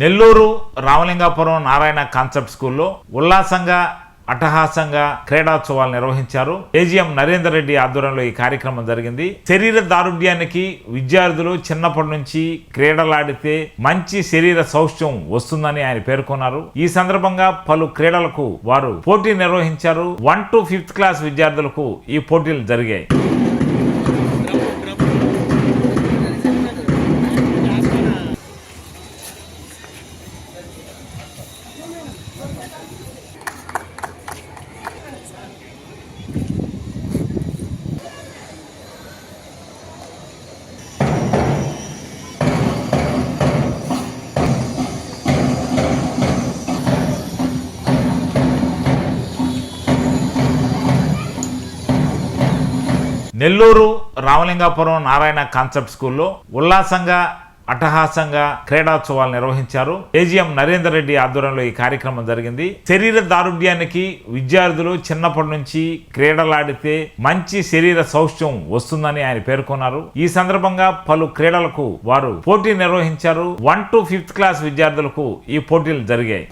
Nellore Ramalingapuram Narayana concept స్కూల్లో ఉల్లాసంగా అట్టహాసంగా క్రీడోత్సవాలు నిర్వహించారు. ఏజీఎం నరేందర్ రెడ్డి ఆధ్వర్యంలో ఈ కార్యక్రమం జరిగింది. శరీర దారుఢ్యానికి విద్యార్థులు చిన్నప్పటి నుంచి క్రీడలాడితే మంచి శరీర సౌష్ఠ్యం వస్తుందని ఆయన పేర్కొన్నారు. ఈ సందర్భంగా పలు క్రీడలకు వారు పోటీ నిర్వహించారు. వన్ టు ఫిఫ్త్ క్లాస్ విద్యార్థులకు ఈ పోటీలు జరిగాయి. నెల్లూరు రామలింగాపురం నారాయణ కాన్సెప్ట్ స్కూల్లో ఉల్లాసంగా అట్టహాసంగా క్రీడోత్సవాలు నిర్వహించారు. ఏజీఎం నరేందర్ రెడ్డి ఆధ్వర్యంలో ఈ కార్యక్రమం జరిగింది. శరీర దారుఢ్యానికి విద్యార్థులు చిన్నప్పటి నుంచి క్రీడలాడితే మంచి శరీర సౌష్ఠ్యం వస్తుందని ఆయన పేర్కొన్నారు. ఈ సందర్భంగా పలు క్రీడలకు వారు పోటీ నిర్వహించారు. వన్ టు ఫిఫ్త్ క్లాస్ విద్యార్థులకు ఈ పోటీలు జరిగాయి.